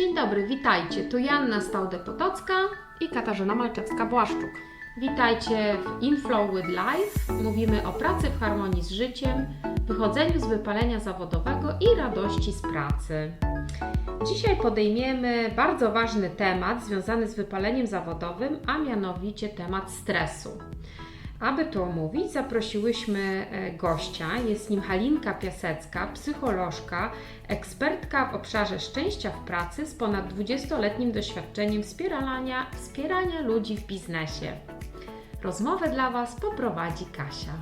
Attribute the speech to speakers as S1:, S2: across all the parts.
S1: Dzień dobry, witajcie. Tu Janna Staude-Potocka.
S2: i Katarzyna Malczewska-Błaszczuk.
S1: Witajcie w Inflow with Life. Mówimy o pracy w harmonii z życiem, wychodzeniu z wypalenia zawodowego i radości z pracy. Dzisiaj podejmiemy bardzo ważny temat związany z wypaleniem zawodowym, a mianowicie temat stresu. Aby to omówić, zaprosiłyśmy e, gościa. Jest nim Halinka Piasecka, psycholożka, ekspertka w obszarze szczęścia w pracy z ponad 20-letnim doświadczeniem wspierania, wspierania ludzi w biznesie. Rozmowę dla Was poprowadzi Kasia.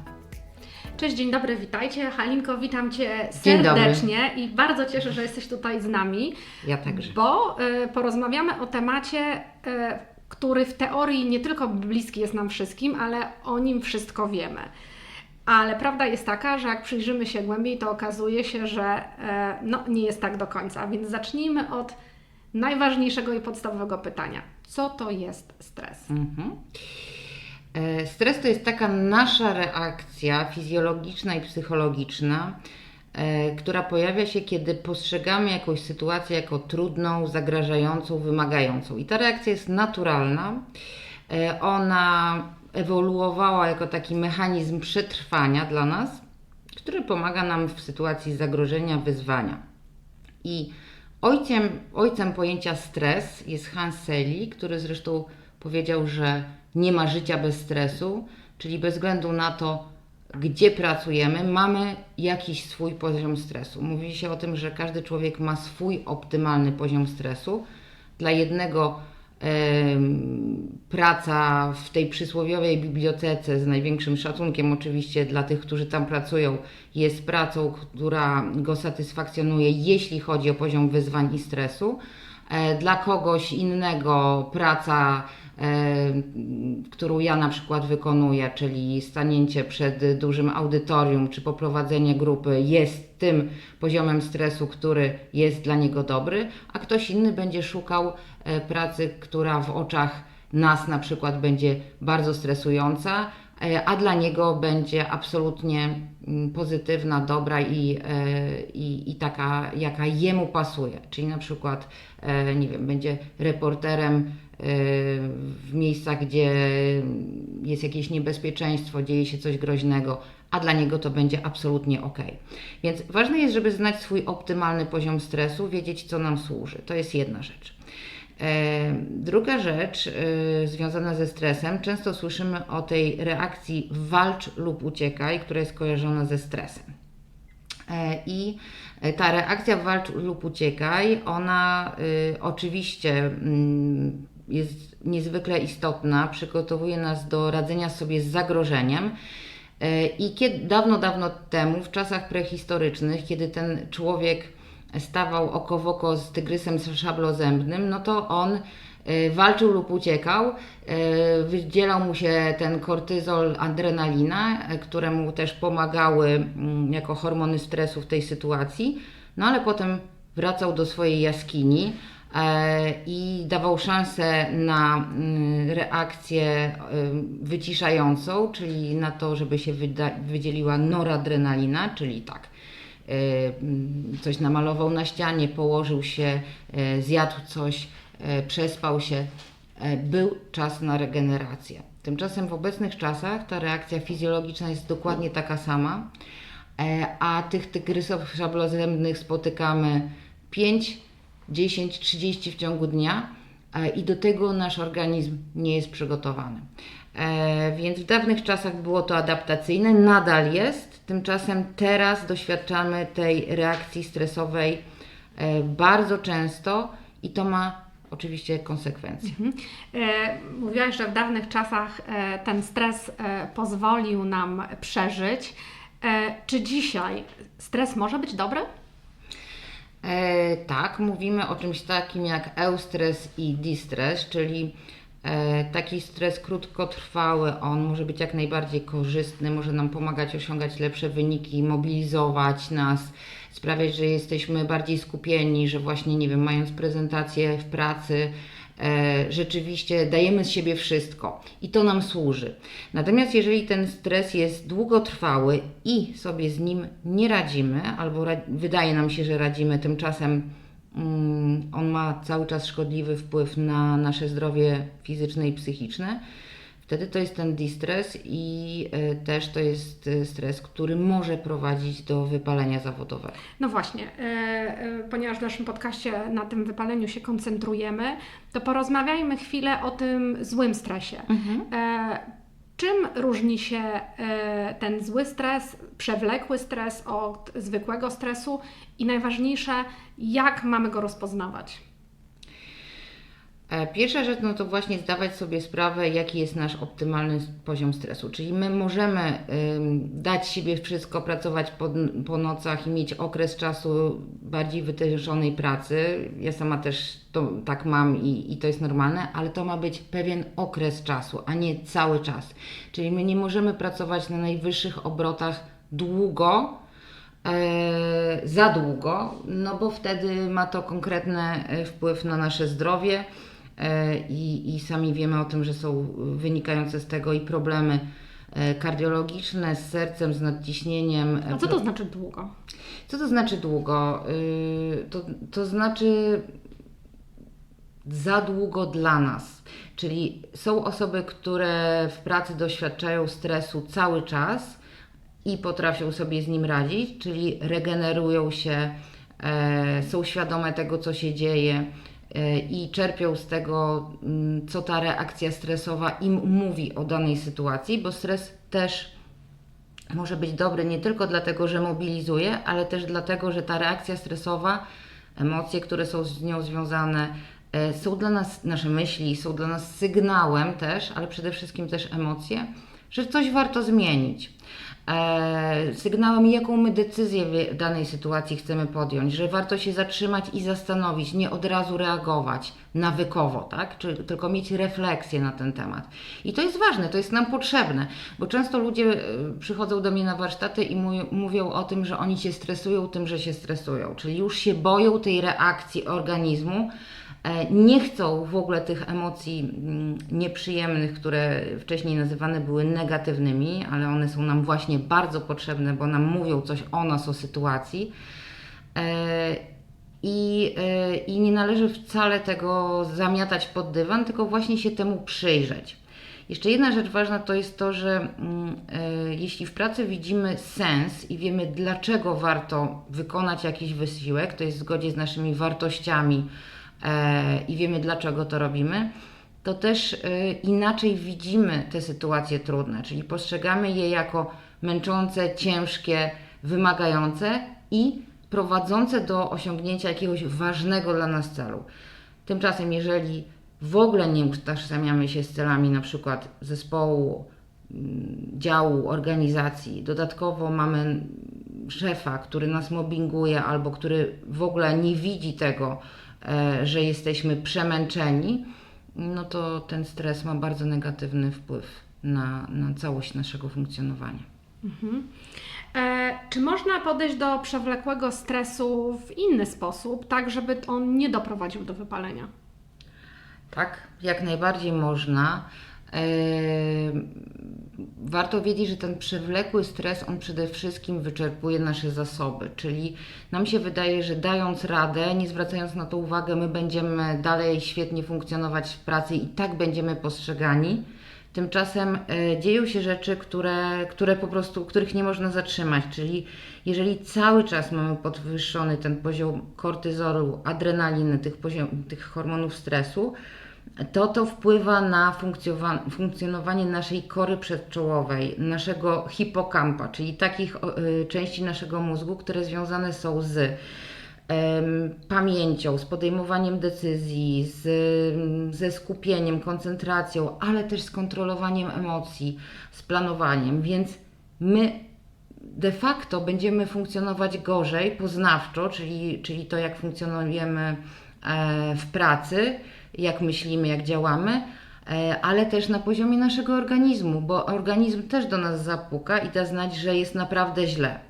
S2: Cześć, dzień dobry, witajcie. Halinko, witam Cię serdecznie i bardzo cieszę, że jesteś tutaj z nami,
S3: Ja także.
S2: bo y, porozmawiamy o temacie, y, który w teorii nie tylko bliski jest nam wszystkim, ale o nim wszystko wiemy. Ale prawda jest taka, że jak przyjrzymy się głębiej, to okazuje się, że y, no, nie jest tak do końca. Więc zacznijmy od najważniejszego i podstawowego pytania. Co to jest stres?
S3: Mhm. E, Stres to jest taka nasza reakcja fizjologiczna i psychologiczna, e, która pojawia się, kiedy postrzegamy jakąś sytuację jako trudną, zagrażającą, wymagającą. I ta reakcja jest naturalna. E, Ona ewoluowała jako taki mechanizm przetrwania dla nas, który pomaga nam w sytuacji zagrożenia, wyzwania. I ojcem, ojcem pojęcia stres jest Hans Selye, który zresztą powiedział, że nie ma życia bez stresu, czyli bez względu na to, gdzie pracujemy, mamy jakiś swój poziom stresu. Mówi się o tym, że każdy człowiek ma swój optymalny poziom stresu. Dla jednego praca w tej przysłowiowej bibliotece z największym szacunkiem oczywiście dla tych, którzy tam pracują, jest pracą, która go satysfakcjonuje, jeśli chodzi o poziom wyzwań i stresu. E, Dla kogoś innego praca, którą ja na przykład wykonuję, czyli stanięcie przed dużym audytorium czy poprowadzenie grupy, jest tym poziomem stresu, który jest dla niego dobry, a ktoś inny będzie szukał e, pracy, która w oczach nas na przykład będzie bardzo stresująca, e, a dla niego będzie absolutnie mm, pozytywna, dobra i, e, i, i taka, jaka jemu pasuje. Czyli na przykład, e, nie wiem, będzie reporterem e, w miejscach, gdzie jest jakieś niebezpieczeństwo, dzieje się coś groźnego, a dla niego to będzie absolutnie ok. Więc ważne jest, żeby znać swój optymalny poziom stresu, wiedzieć, co nam służy. To jest jedna rzecz. E, Druga rzecz e, związana ze stresem, często słyszymy o tej reakcji walcz lub uciekaj, która jest kojarzona ze stresem. E, I ta reakcja walcz lub uciekaj, ona y, oczywiście mm, jest niezwykle istotna, przygotowuje nas do radzenia sobie z zagrożeniem. E, I kiedy, dawno, dawno temu, w czasach prehistorycznych, kiedy ten człowiek stawał oko w oko z tygrysem szablozębnym, no to on e, walczył lub uciekał, e, wydzielał mu się ten kortyzol, adrenalina, które mu też pomagały mm, jako hormony stresu w tej sytuacji, no ale potem wracał do swojej jaskini i dawał szansę na mm, reakcję y, wyciszającą, czyli na to, żeby się wydzieliła noradrenalina, czyli tak, y, mm, coś namalował na ścianie, położył się, zjadł coś, przespał się, był czas na regenerację. Tymczasem w obecnych czasach ta reakcja fizjologiczna jest dokładnie taka sama, e, a tych tygrysów szablozębnych spotykamy 5, 10, 30 w ciągu dnia e, i do tego nasz organizm nie jest przygotowany. E, Więc w dawnych czasach było to adaptacyjne, nadal jest, tymczasem teraz doświadczamy tej reakcji stresowej e, bardzo często i to ma oczywiście konsekwencje.
S2: E, Mówiłaś, że w dawnych czasach ten stres pozwolił nam przeżyć. Czy dzisiaj stres może być dobry?
S3: E, tak, mówimy o czymś takim jak eustres i distres, czyli e, taki stres krótkotrwały, on może być jak najbardziej korzystny, może nam pomagać osiągać lepsze wyniki, mobilizować nas, sprawiać, że jesteśmy bardziej skupieni, że właśnie, nie wiem, mając prezentację w pracy, rzeczywiście dajemy z siebie wszystko i to nam służy. Natomiast jeżeli ten stres jest długotrwały i sobie z nim nie radzimy, albo wydaje nam się, że radzimy, tymczasem Mm, On ma cały czas szkodliwy wpływ na nasze zdrowie fizyczne i psychiczne. Wtedy to jest ten distres i e, też to jest e, stres, który może prowadzić do wypalenia zawodowego.
S2: No właśnie, e, ponieważ w naszym podcaście na tym wypaleniu się koncentrujemy, to porozmawiajmy chwilę o tym złym stresie. E, czym różni się ten zły stres, przewlekły stres od zwykłego stresu i najważniejsze, jak mamy go rozpoznawać?
S3: E, Pierwsza rzecz, no to właśnie zdawać sobie sprawę, jaki jest nasz optymalny poziom stresu. Czyli my możemy dać siebie wszystko, pracować po, po nocach i mieć okres czasu bardziej wytężonej pracy. Ja sama też to tak mam i, i to jest normalne, ale to ma być pewien okres czasu, a nie cały czas. Czyli my nie możemy pracować na najwyższych obrotach długo, e, za długo, no bo wtedy ma to konkretny e, wpływ na nasze zdrowie i, i sami wiemy o tym, że są wynikające z tego i problemy e, kardiologiczne z sercem, z nadciśnieniem. e,
S2: A co to znaczy długo?
S3: co to znaczy długo? Y, To, to znaczy za długo dla nas. Czyli są osoby, które w pracy doświadczają stresu cały czas i potrafią sobie z nim radzić, czyli regenerują się, e, są świadome tego, co się dzieje e, i czerpią z tego, mm, co ta reakcja stresowa im mówi o danej sytuacji, bo stres też może być dobry nie tylko dlatego, że mobilizuje, ale też dlatego, że ta reakcja stresowa, emocje, które są z nią związane, e, są dla nas, nasze myśli są dla nas sygnałem też, ale przede wszystkim też emocje, że coś warto zmienić. E, sygnałem, jaką my decyzję w danej sytuacji chcemy podjąć, że warto się zatrzymać i zastanowić, nie od razu reagować nawykowo, tak? Czy, tylko mieć refleksję na ten temat. I to jest ważne, to jest nam potrzebne, bo często ludzie e, przychodzą do mnie na warsztaty i mówią o tym, że oni się stresują tym, że się stresują, czyli już się boją tej reakcji organizmu, nie chcą w ogóle tych emocji mm, nieprzyjemnych, które wcześniej nazywane były negatywnymi, ale one są nam właśnie bardzo potrzebne, bo nam mówią coś o nas, o sytuacji. E, I, e, I nie należy wcale tego zamiatać pod dywan, tylko właśnie się temu przyjrzeć. Jeszcze jedna rzecz ważna to jest to, że mm, e, jeśli w pracy widzimy sens i wiemy, dlaczego warto wykonać jakiś wysiłek, to jest w zgodzie z naszymi wartościami e, i wiemy, dlaczego to robimy, to też e, inaczej widzimy te sytuacje trudne, czyli postrzegamy je jako męczące, ciężkie, wymagające i prowadzące do osiągnięcia jakiegoś ważnego dla nas celu. Tymczasem, jeżeli w ogóle nie utożsamiamy się z celami na przykład zespołu, mm, działu, organizacji, dodatkowo mamy szefa, który nas mobbinguje albo który w ogóle nie widzi tego, e, że jesteśmy przemęczeni, no to ten stres ma bardzo negatywny wpływ na, na całość naszego funkcjonowania.
S2: E, czy można podejść do przewlekłego stresu w inny sposób, tak żeby on nie doprowadził do wypalenia?
S3: Tak, jak najbardziej można. Warto wiedzieć, że ten przewlekły stres, on przede wszystkim wyczerpuje nasze zasoby, czyli nam się wydaje, że dając radę, nie zwracając na to uwagę, my będziemy dalej świetnie funkcjonować w pracy i tak będziemy postrzegani. Tymczasem e, dzieją się rzeczy, które, które po prostu, których nie można zatrzymać, czyli jeżeli cały czas mamy podwyższony ten poziom kortyzolu, adrenaliny, tych, poziom, tych hormonów stresu, to to wpływa na funkcjonowanie naszej kory przedczołowej, naszego hipokampa, czyli takich y, części naszego mózgu, które związane są z pamięcią, z podejmowaniem decyzji, z, ze skupieniem, koncentracją, ale też z kontrolowaniem emocji, z planowaniem. Więc my de facto będziemy funkcjonować gorzej poznawczo, czyli, czyli to, jak funkcjonujemy e, w pracy, jak myślimy, jak działamy, e, ale też na poziomie naszego organizmu, bo organizm też do nas zapuka i da znać, że jest naprawdę źle.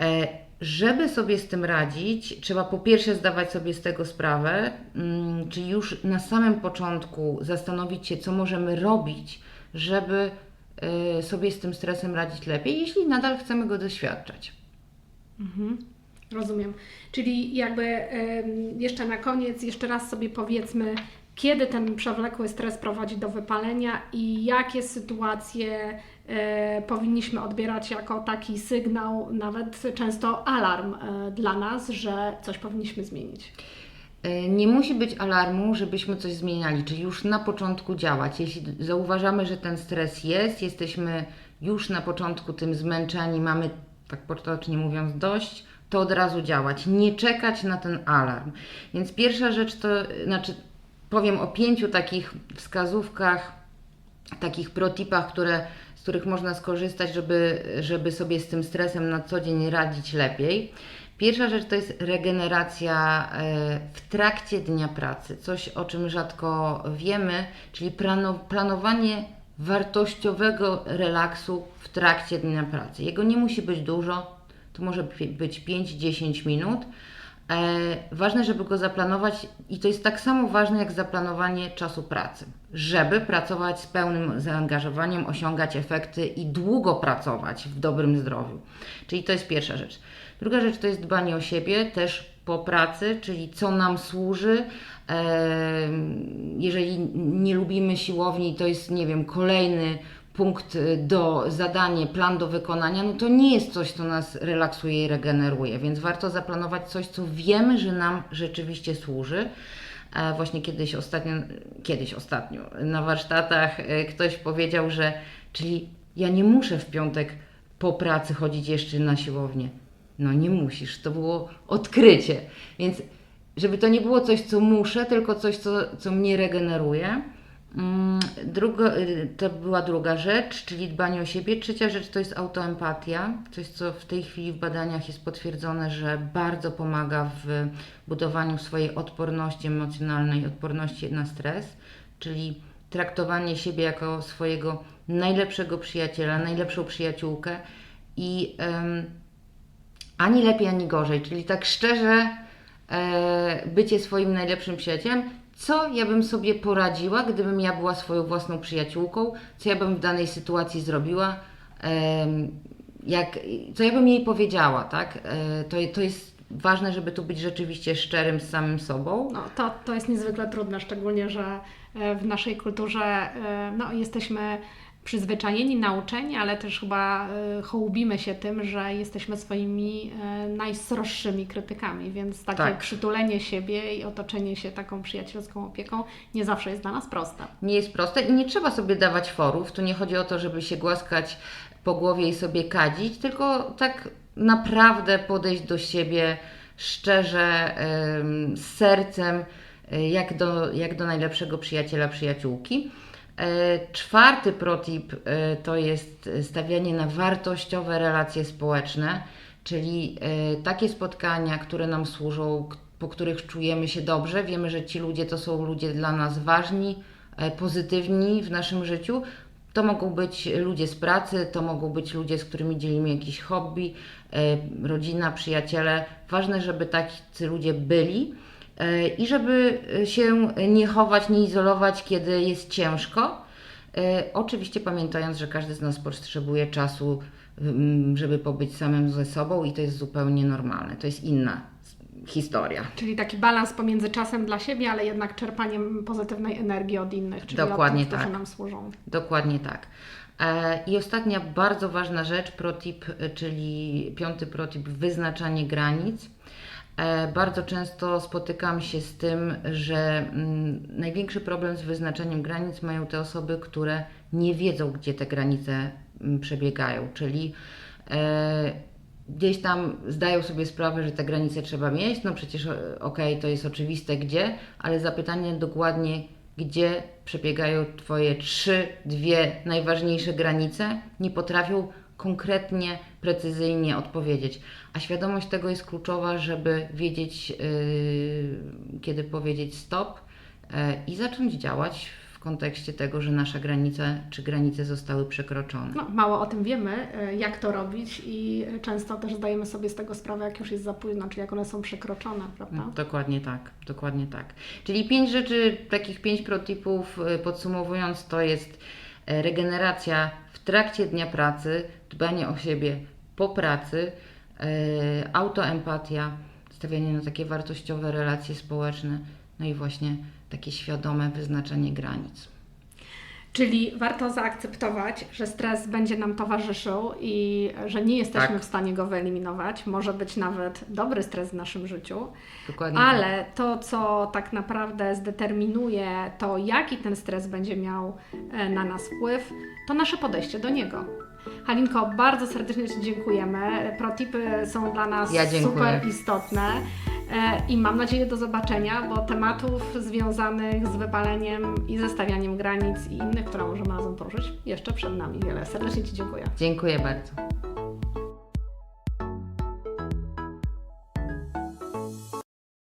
S3: E, Żeby sobie z tym radzić, trzeba po pierwsze zdawać sobie z tego sprawę, mm, czyli już na samym początku zastanowić się, co możemy robić, żeby e, sobie z tym stresem radzić lepiej, jeśli nadal chcemy go doświadczać.
S2: Rozumiem. Czyli jakby jeszcze na koniec, jeszcze raz sobie powiedzmy, kiedy ten przewlekły stres prowadzi do wypalenia i jakie sytuacje e, powinniśmy odbierać jako taki sygnał, nawet często alarm e, dla nas, że coś powinniśmy zmienić.
S3: E, Nie musi być alarmu, żebyśmy coś zmieniali, czyli już na początku działać. Jeśli zauważamy, że ten stres jest, jesteśmy już na początku tym zmęczeni, mamy, tak potocznie mówiąc, dość, to od razu działać. Nie czekać na ten alarm. Więc pierwsza rzecz to, znaczy, powiem o pięciu takich wskazówkach, takich protipach, które, z których można skorzystać, żeby, żeby sobie z tym stresem na co dzień radzić lepiej. Pierwsza rzecz to jest regeneracja e, w trakcie dnia pracy, coś o czym rzadko wiemy, czyli plano, planowanie wartościowego relaksu w trakcie dnia pracy. Jego nie musi być dużo, to może być 5-10 minut. E, ważne, żeby go zaplanować i to jest tak samo ważne jak zaplanowanie czasu pracy, żeby pracować z pełnym zaangażowaniem, osiągać efekty i długo pracować w dobrym zdrowiu. Czyli to jest pierwsza rzecz. Druga rzecz to jest dbanie o siebie, też po pracy, czyli co nam służy. Em, Jeżeli nie lubimy siłowni, to jest, nie wiem, kolejny punkt y, do zadanie, plan do wykonania, no to nie jest coś, co nas relaksuje i regeneruje, więc warto zaplanować coś, co wiemy, że nam rzeczywiście służy. E, Właśnie kiedyś ostatnio, kiedyś ostatnio na warsztatach e, ktoś powiedział, że czyli ja nie muszę w piątek po pracy chodzić jeszcze na siłownię. No nie musisz, to było odkrycie. Więc żeby to nie było coś, co muszę, tylko coś, co, co mnie regeneruje. Mm, Druga, y, to była druga rzecz, czyli dbanie o siebie. Trzecia rzecz to jest autoempatia, coś co w tej chwili w badaniach jest potwierdzone, że bardzo pomaga w budowaniu swojej odporności emocjonalnej, odporności na stres, czyli traktowanie siebie jako swojego najlepszego przyjaciela, najlepszą przyjaciółkę i em, ani lepiej, ani gorzej, czyli tak szczerze e, bycie swoim najlepszym przyjacielem, co ja bym sobie poradziła, gdybym ja była swoją własną przyjaciółką, co ja bym w danej sytuacji zrobiła, jak, co ja bym jej powiedziała, tak? E, to, to jest ważne, żeby tu być rzeczywiście szczerym z samym sobą.
S2: No, to, to jest niezwykle trudne, szczególnie, że e, w naszej kulturze e, no, jesteśmy przyzwyczajeni, nauczeni, ale też chyba e, hołbimy się tym, że jesteśmy swoimi e, najsroższymi krytykami, więc takie
S3: Tak.
S2: przytulenie siebie i otoczenie się taką przyjacielską opieką nie zawsze jest dla nas proste.
S3: nie jest proste i nie trzeba sobie dawać forów. Tu nie chodzi o to, żeby się głaskać po głowie i sobie kadzić, tylko tak naprawdę podejść do siebie szczerze, z sercem, e, jak do, jak do najlepszego przyjaciela, przyjaciółki. E, Czwarty protip e, to jest stawianie na wartościowe relacje społeczne, czyli e, takie spotkania, które nam służą, po których czujemy się dobrze. Wiemy, że ci ludzie to są ludzie dla nas ważni, pozytywni w naszym życiu. To mogą być ludzie z pracy, to mogą być ludzie, z którymi dzielimy jakieś hobby, rodzina, przyjaciele. Ważne, żeby tacy ludzie byli i żeby e, się nie chować, nie izolować, kiedy jest ciężko. E, Oczywiście pamiętając, że każdy z nas potrzebuje czasu, mm, żeby pobyć samym ze sobą i to jest zupełnie normalne. To jest inna historia.
S2: Czyli taki balans pomiędzy czasem dla siebie, ale jednak czerpaniem pozytywnej energii od innych, czyli
S3: Dokładnie
S2: od tych, którzy
S3: tak.
S2: nam służą.
S3: Dokładnie tak. E, I ostatnia bardzo ważna rzecz, protip, e, czyli piąty protip, wyznaczanie granic. E, Bardzo często spotykam się z tym, że mm, największy problem z wyznaczaniem granic mają te osoby, które nie wiedzą, gdzie te granice mm, przebiegają, czyli e, gdzieś tam zdają sobie sprawę, że te granice trzeba mieć, no przecież e, okej, to jest oczywiste gdzie, ale zapytanie dokładnie, gdzie przebiegają Twoje trzy, dwie najważniejsze granice, nie potrafią konkretnie, precyzyjnie odpowiedzieć. A świadomość tego jest kluczowa, żeby wiedzieć, yy, kiedy powiedzieć stop yy, i zacząć działać w kontekście tego, że nasza granica czy granice zostały przekroczone.
S2: No, mało o tym wiemy, e, jak to robić i często też zdajemy sobie z tego sprawę, jak już jest za późno, czyli jak one są przekroczone, prawda?
S3: Dokładnie tak, dokładnie tak. Czyli pięć rzeczy, takich pięć protipów, podsumowując, to jest regeneracja w trakcie dnia pracy, dbanie o siebie po pracy, e, autoempatia, stawianie na takie wartościowe relacje społeczne, no i właśnie takie świadome wyznaczanie granic.
S2: Czyli warto zaakceptować, że stres będzie nam towarzyszył i że nie jesteśmy
S3: Tak.
S2: w stanie go wyeliminować. Może być nawet dobry stres w naszym życiu,
S3: Dokładnie tak.
S2: ale to, co tak naprawdę zdeterminuje to, jaki ten stres będzie miał e, na nas wpływ, to nasze podejście do niego. Halinko, bardzo serdecznie Ci dziękujemy. Protipy są dla nas
S3: Ja
S2: super istotne e, i mam nadzieję do zobaczenia, bo tematów związanych z wypaleniem i zestawianiem granic i innych, które możemy razem poruszyć, jeszcze przed nami wiele. Serdecznie Ci dziękuję.
S3: Dziękuję bardzo.